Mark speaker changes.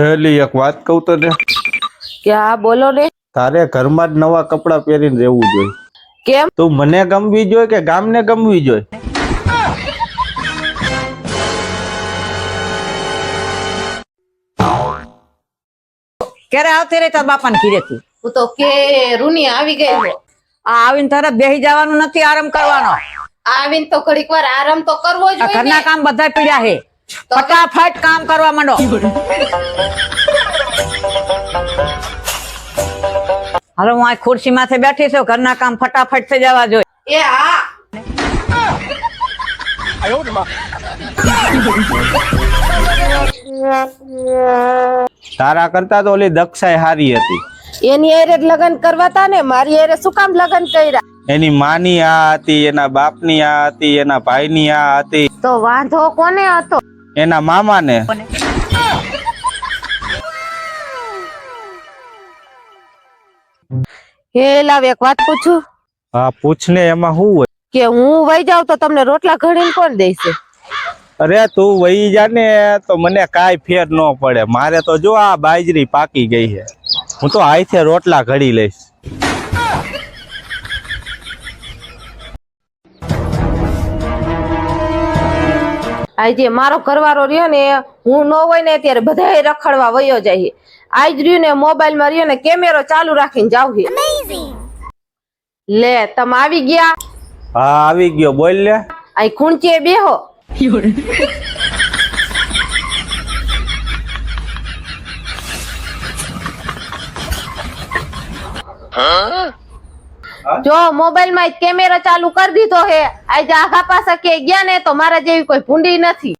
Speaker 1: એલી એક વાત કહું તને?
Speaker 2: કે હા બોલો ને.
Speaker 1: તારે ઘરમાં જ નવા કપડા પહેરીને રહેવું જોઈએ.
Speaker 2: કેમ?
Speaker 1: તું મને ગમવી જોઈએ કે ગામને ગમવી જોઈએ?
Speaker 3: ક્યારે આવતી રહી તાર બાપાને ઘીરેથી
Speaker 2: હું તો કે રૂની આવી ગઈ છે
Speaker 3: આ આવીને તરત બેહી જવાનું નથી આરામ કરવાનો.
Speaker 2: આવીને તો ઘડીક વાર આરામ તો કરવો જોઈએ
Speaker 3: ઘરના કામ બધા પીડ્યા હે. ફટાફટ કામ કરવા માંડો. હાલો હું આ ખુરશી માથે બેઠી છું. ઘરના કામ ફટાફટ થઈ જવા જોઈએ.
Speaker 2: એ હા
Speaker 1: તારા કરતા તો ઓલી દક્ષાય હારી હતી.
Speaker 2: એની એરે જ લગ્ન કરવા તા ને મારી એરે શું કામ લગ્ન કર્યા?
Speaker 1: એની માની આ હતી એના બાપની આ હતી એના ભાઈની આ હતી.
Speaker 2: તો વાંધો કોને હતો?
Speaker 1: એના મામાને.
Speaker 2: હે લાવ એક વાત પૂછું?
Speaker 1: હા પૂછને એમાં શું હોય?
Speaker 2: કે હું વહી જાઉં તો તમને રોટલા ઘડીને કોણ દેશે?
Speaker 1: અરે તું વહી જા ને તો મને કાંઈ ફેર ન પડે. મારે તો જો આ બાજરી પાકી ગઈ છે. હું તો હાથે રોટલા ઘડી લઈશ.
Speaker 2: આજે મારો ઘરવાળો રહ્યો ને હું ન હોય ને ત્યારે બધા રખડવા વયો જાય. આજ રહ્યું ને મોબાઈલમાં રહ્યો ને કેમેરો ચાલુ રાખીને જાવ લે તમે આવી ગયા?
Speaker 1: હા આવી ગયો. બોલ લે.
Speaker 2: આ ખૂંચીએ બેહો. જો મોબાઈલમાં કેમેરા ચાલુ કરી દીધો હે આજે આખા પાસે કે ગયા ને તો મારા જેવી કોઈ ભૂંડી નથી.